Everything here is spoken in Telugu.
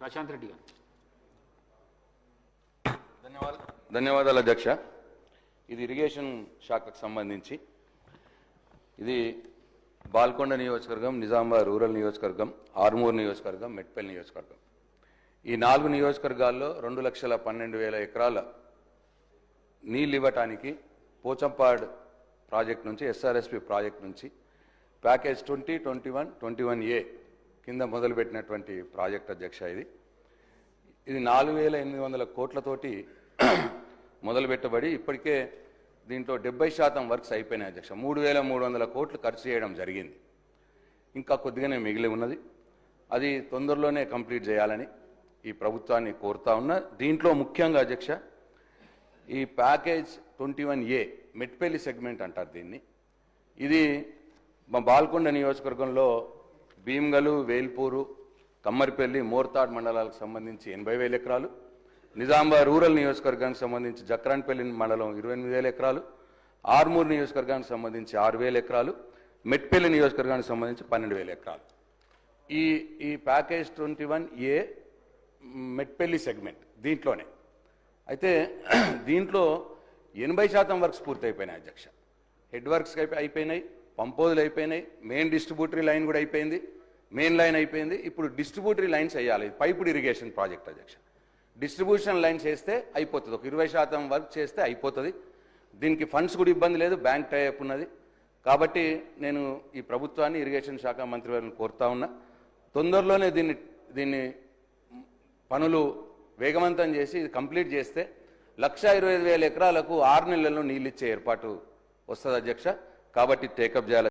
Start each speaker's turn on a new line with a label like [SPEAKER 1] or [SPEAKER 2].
[SPEAKER 1] ప్రశాంత్ రెడ్డి గారు.
[SPEAKER 2] ధన్యవాదాలు. ధన్యవాదాలు అధ్యక్ష. ఇది ఇరిగేషన్ శాఖకు సంబంధించి. ఇది బాల్కొండ నియోజకవర్గం నిజామాబాద్ రూరల్ నియోజకవర్గం ఆర్మూర్ నియోజకవర్గం మెట్పల్లి నియోజకవర్గం. ఈ నాలుగు నియోజకవర్గాల్లో రెండు లక్షల పన్నెండు వేల ఎకరాల నీళ్ళు ఇవ్వటానికి పోచంపాడ్ ప్రాజెక్ట్ నుంచి ఎస్ఆర్ఎస్పి ప్రాజెక్ట్ నుంచి package twenty twenty one twenty one A కింద మొదలుపెట్టినటువంటి ప్రాజెక్ట్ అధ్యక్ష ఇది. ఇది నాలుగు వేల ఎనిమిది వందల కోట్లతోటి మొదలుపెట్టబడి ఇప్పటికే దీంట్లో డెబ్బై శాతం వర్క్స్ అయిపోయినాయి అధ్యక్ష. మూడు వేల మూడు వందల కోట్లు ఖర్చు చేయడం జరిగింది. ఇంకా కొద్దిగానే మిగిలి ఉన్నది. అది తొందరలోనే కంప్లీట్ చేయాలని ఈ ప్రభుత్వాన్ని కోరుతా ఉన్నా. దీంట్లో ముఖ్యంగా అధ్యక్ష ఈ package twenty one A Metpalli segment అంటారు దీన్ని. ఇది మా బాల్కొండ నియోజకవర్గంలో భీమ్గలు వేల్పూరు కమ్మరిపల్లి మోర్తాడ్ మండలాలకు సంబంధించి ఎనభై వేల ఎకరాలు నిజామాబాద్ రూరల్ నియోజకవర్గానికి సంబంధించి జక్రాన్పల్లి మండలం ఇరవై ఎనిమిది వేల ఎకరాలు ఆర్మూర్ నియోజకవర్గానికి సంబంధించి ఆరు వేల ఎకరాలు మెట్పల్లి నియోజకవర్గానికి సంబంధించి పన్నెండు వేల ఎకరాలు. ఈ ఈ package twenty one A Metpalli segment దీంట్లోనే. అయితే దీంట్లో ఎనభై శాతం వర్క్స్ పూర్తి అయిపోయినాయి అధ్యక్ష. హెడ్ వర్క్స్ అయిపోయినాయి. పంపోజులు అయిపోయినాయి మెయిన్ డిస్ట్రిబ్యూటరీ లైన్ కూడా అయిపోయింది మెయిన్ లైన్ అయిపోయింది. ఇప్పుడు డిస్ట్రిబ్యూటరీ లైన్స్ వేయాలి. పైపుడ్ ఇరిగేషన్ ప్రాజెక్ట్ అధ్యక్ష డిస్ట్రిబ్యూషన్ లైన్స్ వేస్తే అయిపోతుంది. ఒక ఇరవై శాతం వర్క్ చేస్తే అయిపోతుంది. దీనికి ఫండ్స్ కూడా ఇబ్బంది లేదు బ్యాంక్ టైఅప్ ఉన్నది. కాబట్టి నేను ఈ ప్రభుత్వాన్ని ఇరిగేషన్ శాఖ మంత్రి వారిని కోరుతా ఉన్నా తొందరలోనే దీన్ని దీన్ని పనులు వేగవంతం చేసి ఇది కంప్లీట్ చేస్తే లక్ష ఇరవై ఐదు వేల ఎకరాలకు ఆరు నెలల్లో నీళ్ళు ఇచ్చే ఏర్పాటు వస్తుంది అధ్యక్ష. కాబట్టి టేకప్ చేయాలి.